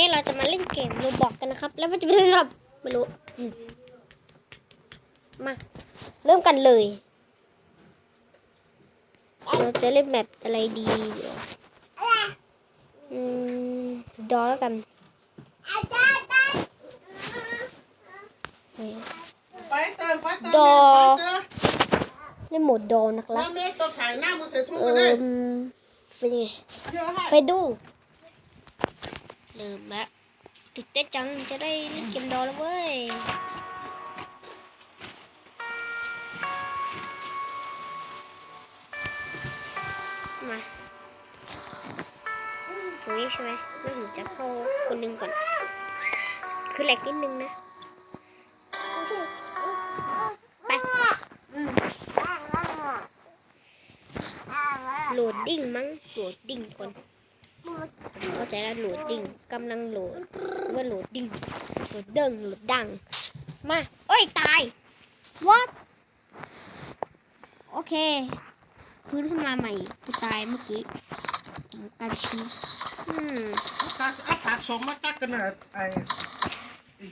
นี้เราจะมาเล่นเกมโรบอกกันนะครับ แล้วมันจะเป็นแบบไม่รู้อืมมา เริ่มกันเลย เราจะเล่นแบบอะไรดีเดี๋ยวอืมดอแล้วกันนี่ไปเติมไปเติมดอไปเติมเล่นโหมดดอนะครัแล้บวเมฆตัวถ่ายหน้ามือเสร็จทุกเอคนเลยอเป็นยังไงเยอะให้ไปดู เริ่มแล้วติดเต้นจังจะได้เล่นเกมดอแล้วเว้ยมาตรงนี้ใช่ไหมไม่ถึงจะเข้าคนหนึ่งก่อน คือแหลกนิดนึงนะไปโหลดดิ้งมั้งโหลดดิ้งก่อน ใจแล้วโหลดดิ้งกำลังโหลดว่าโหลดดิ้งโหลดเด้งโหลดดัง มาเอ้ยตาย what โอเคพื้นขึ้นมาใหม่กูตายเมื่อกี้ผมกลายเป็นชีสอืมตักเอาผักสมมาตักกันน่ะไอ้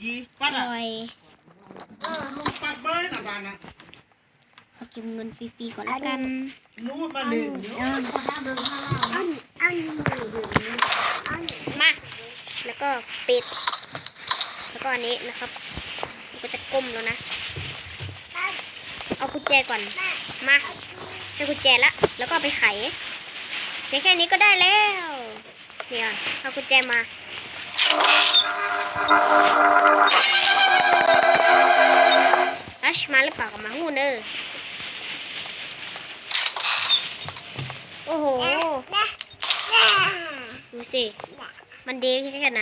ยีปัดออะร่อยเออลุงปัดเบยน่ะบ้านน่ะขอเก็บเงินฟรีๆก่อนแล้วกันนู้นบ้านเดิมเดี๋ยวคนหน้าเดินข้างล่างนะ มา แล้วก็ปิด แล้วก็อันนี้นะครับก็จะก้มแล้วนะ เอากุญแจก่อน มาได้กุญแจละ แล้วก็ไปไขเพียงแค่นี้ก็ได้แล้วเนี่ยเอากุญแจมารัชมาหรือเปล่ากับมาหูเนอร์โอ้โห สิ มันดีแค่ไหน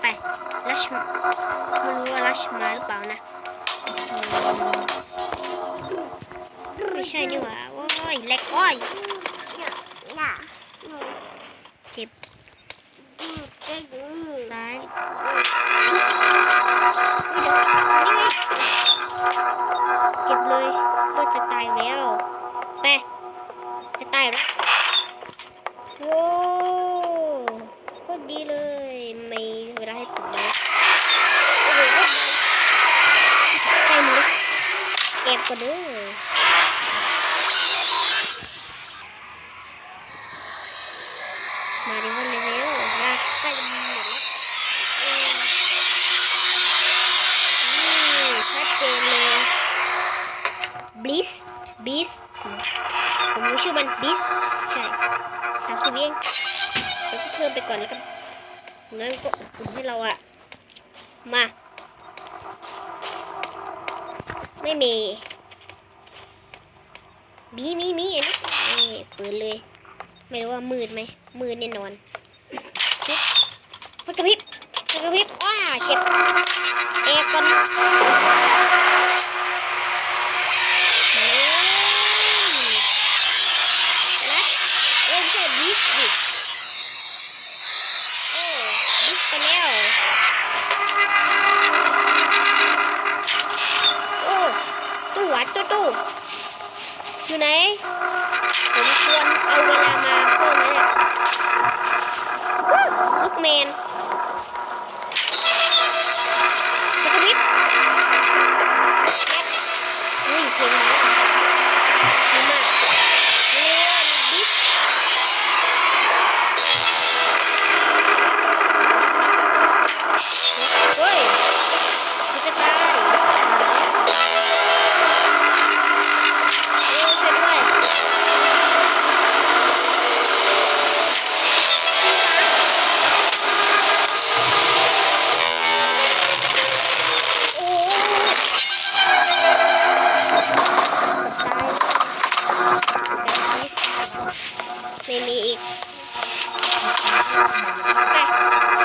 ไปรัชมาไม่รู้ว่ารัชมาหรือเปล่านะ ไม่ใช่นี่หว่า โอ้ยเล็กโอ้ยเจ็บซ้ายเก็บเลยเลือดจะตายแล้วไปจะตายแล้วโว้โคตรดีเลยไม่เวลาให้ผมเลยโอ้โหใกล้หมดเก็บก่อนเด้อมาดิวันเร็วๆนะใกล้จะหมดแล้วเออนี่ชัดเจนเลยบลิสบลิสผมรู้ชื่อมันบลิสใช่สามสิบเองเดี๋ยวเพิ่มไปก่อนแล้วกันงั้นก็อุ่นให้เราอะมา ไม่มี มีมีมีอันนี้นี่เปิดเลย ไม่รู้ว่ามืดไหมมืดแน่นอนชุบไฟกระพริบไฟกระพริบอ้าเจ็บเอก่อนเฮ้ยนเอ้ยไม่ใช่บิสดิเออบิสไปแล้วโอ้ตู้วัดตู้ตู้ อยู่ไหน ผมควรเอาเวลามาเพิ่มนะเนี่ยลูกแมน ไม่มีอีกไป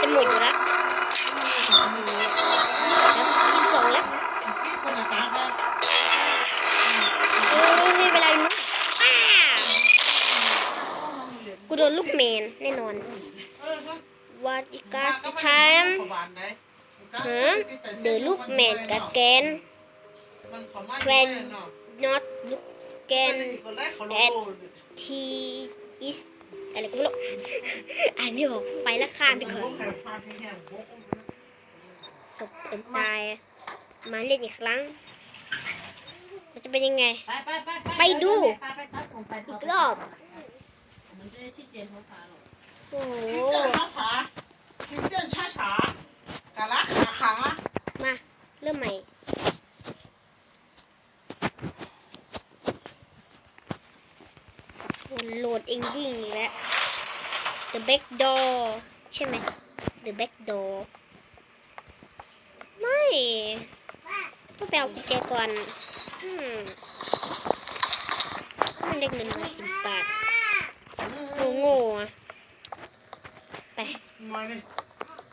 เป็นหมื่นอยู่นะยี่สิบสองแล้วเออไม่เป็นไรมั้อ้กูโดนลูกเมนแน่นอนวันอีกาจะใช้ฮะเดอลูกเมนกับแกนแวนน็อตลูกแกนแอดทีอิส อะไรกูไม่รู้อันนี้ออกไปละข้ามไปก่อนศพคนตาย มาเล่นอีกครั้ง มันจะเป็นยังไง ไปดูอีกรอบโอ้ ช่ไหม The back door ไม่ต้องไปเอากุญแจก่อนอืมมันได้เงินมาสิบบาทโง่ๆอะไปมาเลย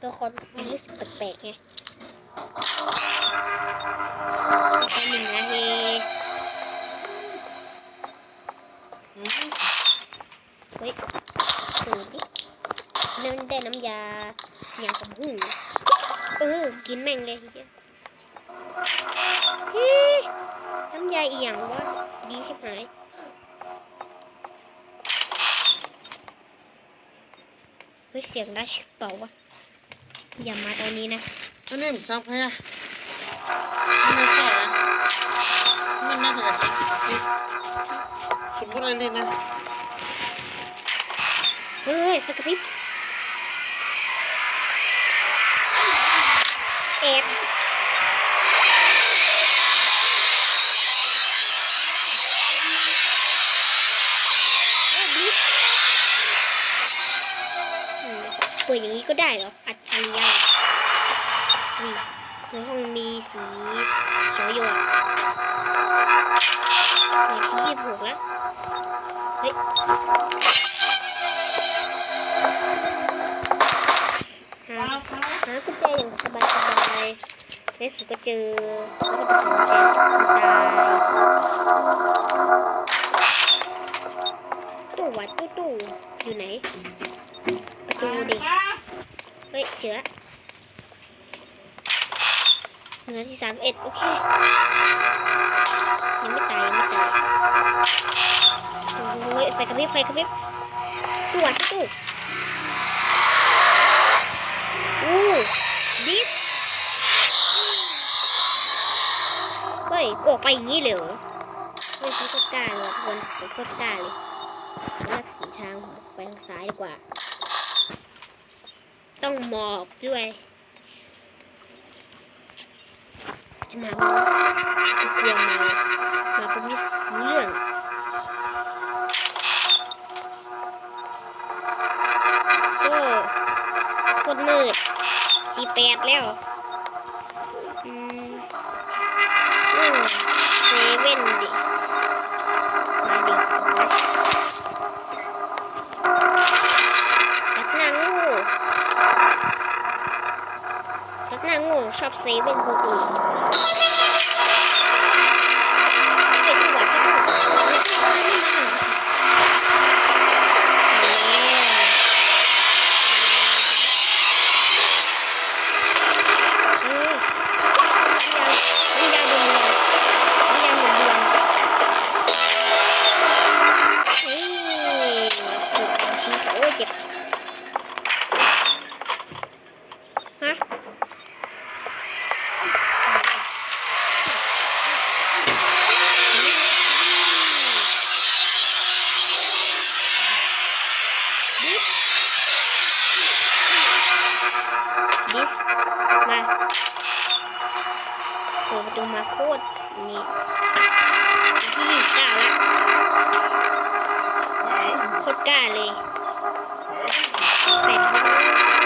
ตัวคนมันรู้สึกแปลกๆไงไปหนึ่งนาทีเฮ้ยสูด นื่องได้น้ำยาอย่างกับหูเออ กินแม่งเลยเฮ้ยน้ำยาอีหยังวะดีใช่ไหมเฮ้ยเสียงดัชเปล่าวะอย่ามาตอนนี้นะอันนี้มันซักพยาไม่ใช่นะมันน่าจะแบบสมมติอะไรเลยนะเฮ้ยไฟกระพริบ แก็เจอแล้วก็ไปหากุญแจตายตู้วัดตู้ตู้อยู่ไหนประตูดิเฮ้ยเจอละหนึ่งนาทีสามเอ็ดโอเคยังไม่ตายยังไม่ตายโอ้ยไฟกระพริบไฟกระพริบตู้วัดตู้ ออกไปอย่างนี้เลยเหรอเฮ้ยฉันก็กล้าเลยทุกคนฉันก็กล้าเลยเลือกสีทางไปทางซ้ายดีกว่า ต้องหมอบด้วย จะมาไหมวะกลัวมามาเป็นมิสเรื่องโอ้โคนมืดสีแปดแล้ว เซเว่นดิมาดิรักหน้าโงูรักหน้าโงูชอบเซเว่นคนอื่นไปดูวัดไปดูเโคตรนี่ที่ยี่สิบเก้าละโคตรกล้าเลยแป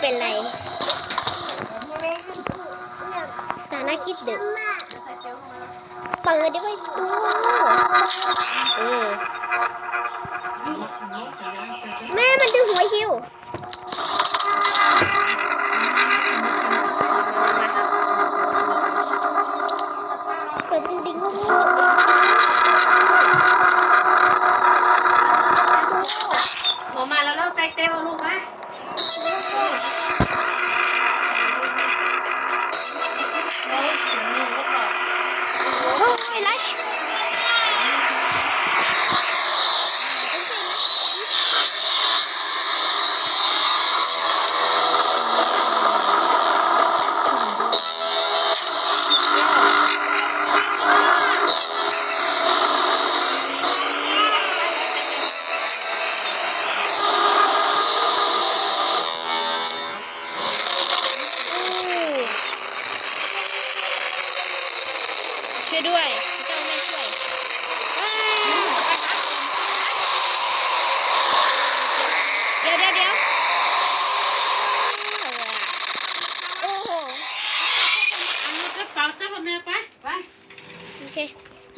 เป็นไรตาหน้าคิดดึกเปิดด้ไว้ดูเออแม่มันดึงหัวฮิว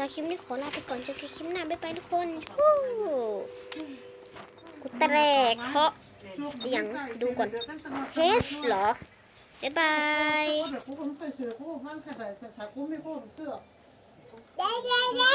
สำหรับคลิปนี้ขอลาไปก่อนเจอกันคลิปหน้าบ๊ายบายทุกคนฮู้กูแตรกเคาะเสเหรอบ๊ายบายเดี๋ยวกูก็ไม่ใส่เหรอบ๊ายบายไม่กูเสื้